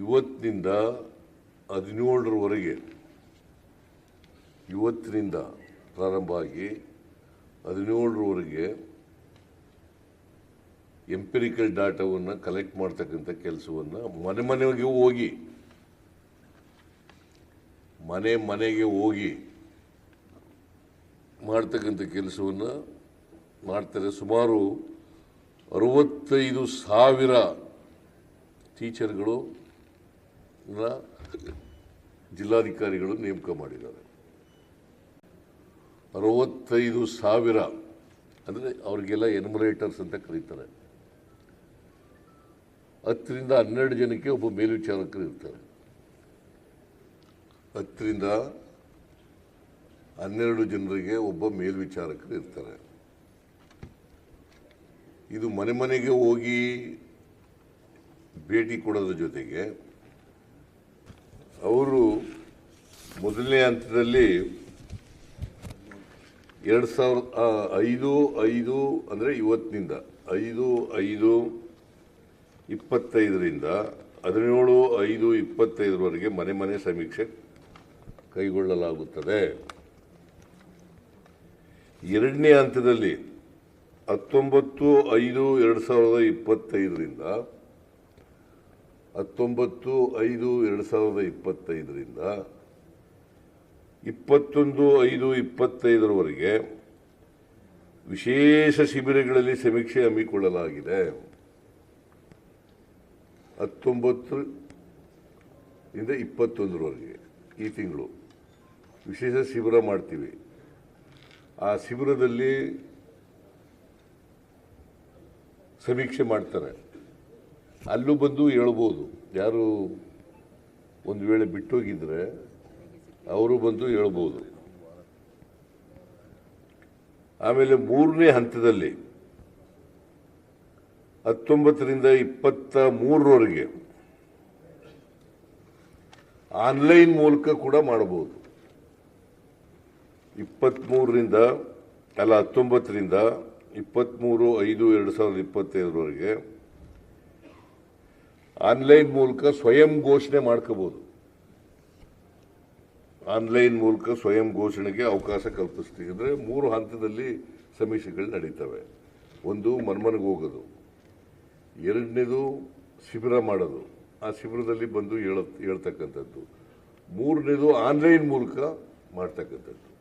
ಇವತ್ತಿನಿಂದ ಹದಿನೇಳರವರೆಗೆ, ಇವತ್ತಿನಿಂದ ಪ್ರಾರಂಭ ಆಗಿ ಹದಿನೇಳರವರೆಗೆ ಎಂಪಿರಿಕಲ್ ಡಾಟಾವನ್ನು ಕಲೆಕ್ಟ್ ಮಾಡ್ತಕ್ಕಂಥ ಕೆಲಸವನ್ನು ಮನೆ ಮನೆಗೆ ಹೋಗಿ, ಮನೆ ಮನೆಗೆ ಹೋಗಿ ಮಾಡ್ತಕ್ಕಂಥ ಕೆಲಸವನ್ನು ಮಾಡ್ತಾರೆ. ಸುಮಾರು ಅರವತ್ತೈದು ಸಾವಿರ ಟೀಚರ್ಗಳು ಜಿಲ್ಲಾಧಿಕಾರಿಗಳು ನೇಮಕ ಮಾಡಿದ್ದಾರೆ. ಅರವತ್ತೈದು ಸಾವಿರ ಅಂದರೆ ಅವ್ರಿಗೆಲ್ಲ ಎನ್ಮರೇಟರ್ಸ್ ಅಂತ ಕರೀತಾರೆ. ಹತ್ತರಿಂದ ಹನ್ನೆರಡು ಜನಕ್ಕೆ ಒಬ್ಬ ಮೇಲ್ವಿಚಾರಕರು ಇರ್ತಾರೆ. ಹತ್ತರಿಂದ ಹನ್ನೆರಡು ಜನರಿಗೆ ಒಬ್ಬ ಮೇಲ್ವಿಚಾರಕರು ಇರ್ತಾರೆ. ಇದು ಮನೆ ಮನೆಗೆ ಹೋಗಿ ಭೇಟಿ ಕೊಡೋದ್ರ ಜೊತೆಗೆ ಅವರು ಮೊದಲನೇ ಹಂತದಲ್ಲಿ ಎರಡು ಸಾವಿರದ ಐದು ಐದು ಅಂದರೆ ಇವತ್ತಿನಿಂದ, ಐದು ಐದು, ಇಪ್ಪತ್ತೈದರಿಂದ ಹದಿನೇಳು, ಐದು, ಇಪ್ಪತ್ತೈದರವರೆಗೆ ಮನೆ ಮನೆ ಸಮೀಕ್ಷೆ ಕೈಗೊಳ್ಳಲಾಗುತ್ತದೆ. ಎರಡನೇ ಹಂತದಲ್ಲಿ ಹತ್ತೊಂಬತ್ತು, ಐದು, ಎರಡು ಸಾವಿರದ ಇಪ್ಪತ್ತೈದರಿಂದ ಹತ್ತೊಂಬತ್ತು, ಐದು, ಎರಡು ಸಾವಿರದ ಇಪ್ಪತ್ತೈದರಿಂದ ಇಪ್ಪತ್ತೊಂದು, ಐದು, ಇಪ್ಪತ್ತೈದರವರೆಗೆ ವಿಶೇಷ ಶಿಬಿರಗಳಲ್ಲಿ ಸಮೀಕ್ಷೆ ಹಮ್ಮಿಕೊಳ್ಳಲಾಗಿದೆ. ಹತ್ತೊಂಬತ್ತು ಇಂದ ಇಪ್ಪತ್ತೊಂದರವರೆಗೆ ಈ ತಿಂಗಳು ವಿಶೇಷ ಶಿಬಿರ ಮಾಡ್ತೀವಿ. ಆ ಶಿಬಿರದಲ್ಲಿ ಸಮೀಕ್ಷೆ ಮಾಡ್ತಾರೆ. ಅಲ್ಲೂ ಬಂದು ಹೇಳ್ಬೋದು. ಯಾರು ಒಂದು ವೇಳೆ ಬಿಟ್ಟೋಗಿದ್ರೆ ಅವರು ಬಂದು ಹೇಳ್ಬೋದು. ಆಮೇಲೆ ಮೂರನೇ ಹಂತದಲ್ಲಿ ಹತ್ತೊಂಬತ್ತರಿಂದ ಇಪ್ಪತ್ತ ಮೂರರವರೆಗೆ ಆನ್ಲೈನ್ ಮೂಲಕ ಕೂಡ ಮಾಡಬಹುದು. ಇಪ್ಪತ್ತ್ಮೂರರಿಂದ ಅಲ್ಲ ಹತ್ತೊಂಬತ್ತರಿಂದ ಇಪ್ಪತ್ತ್ಮೂರು ಐದು ಎರಡು ಸಾವಿರದ ಇಪ್ಪತ್ತೈದರವರೆಗೆ ಆನ್ಲೈನ್ ಮೂಲಕ ಸ್ವಯಂ ಘೋಷಣೆ ಮಾಡ್ಕೋಬಹುದು ಆನ್ಲೈನ್ ಮೂಲಕ ಸ್ವಯಂ ಘೋಷಣೆಗೆ ಅವಕಾಶ ಕಲ್ಪಿಸ್ತೀವಿ. ಅಂದರೆ ಮೂರು ಹಂತದಲ್ಲಿ ಸಮೀಕ್ಷೆಗಳು ನಡೀತವೆ. ಒಂದು ಮನ್ಮನೆಗೆ ಹೋಗೋದು. ಎರಡನೇದು ಶಿಬಿರ ಮಾಡೋದು. ಆ ಶಿಬಿರದಲ್ಲಿ ಬಂದು ಹೇಳ, ಹೇಳ್ತಕ್ಕಂಥದ್ದು. ಮೂರನೇದು ಆನ್ಲೈನ್ ಮೂಲಕ ಮಾಡ್ತಕ್ಕಂಥದ್ದು.